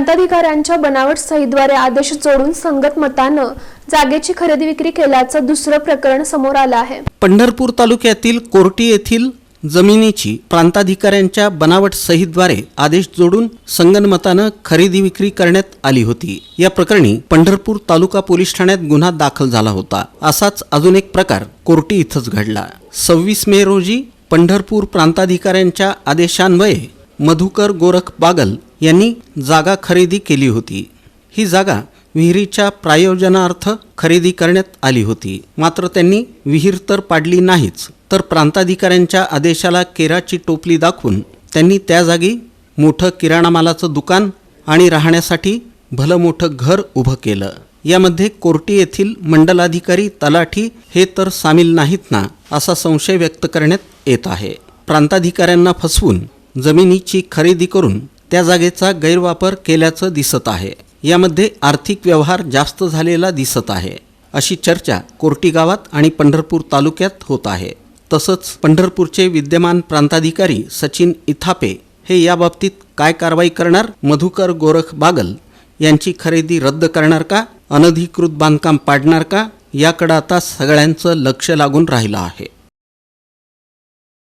प्रांताधिकाऱ्यांच्या बनावट सहीद्वारे आदेश जोडून संगत मतानं जागेची खरेदी विक्री केल्याचं दुसरं प्रकरण समोर आलं आहे. पंढरपूर तालुक्यातील कोर्टी येथील जमिनीची प्रांताधिकाऱ्यांच्या बनावट सहीद्वारे आदेश जोडून संगनमतानं खरेदी विक्री करण्यात आली होती. या प्रकरणी पंढरपूर तालुका पोलीस ठाण्यात गुन्हा दाखल झाला होता. असाच अजून एक प्रकार कोर्टी इथंच घडला. सव्वीस मे रोजी पंढरपूर प्रांताधिकाऱ्यांच्या आदेशान्वये मधुकर गोरख बागल यांनी जागा खरेदी केली होती. ही जागा विहिरीच्या प्रायोजनार्थ खरेदी करण्यात आली होती. मात्र त्यांनी विहीर तर पाडली नाहीच तर प्रांताधिकाऱ्यांच्या आदेशाला केराची टोपली दाखवून त्यांनी त्या जागी मोठं किराणा मालाचं दुकान आणि राहण्यासाठी भलं मोठं घर उभं केलं. यामध्ये कोर्टी येथील मंडलाधिकारी तलाठी हे तर सामील नाहीत ना असा संशय व्यक्त करण्यात येत आहे. प्रांताधिकाऱ्यांना फसवून जमिनीची खरेदी करून त्या जागेचा गैरवापर केल्याचं दिसत आहे. यामध्ये आर्थिक व्यवहार जास्त झालेला दिसत आहे. अशी चर्चा कोर्टी गावात आणि पंढरपूर तालुक्यात होत आहे. तसंच पंढरपूरचे विद्यमान प्रांताधिकारी सचिन इथापे हे याबाबतीत काय कारवाई करणार? मधुकर गोरख बागल यांची खरेदी रद्द करणार का? अनधिकृत बांधकाम पाडणार का? याकडं आता सगळ्यांचं लक्ष लागून राहिलं आहे.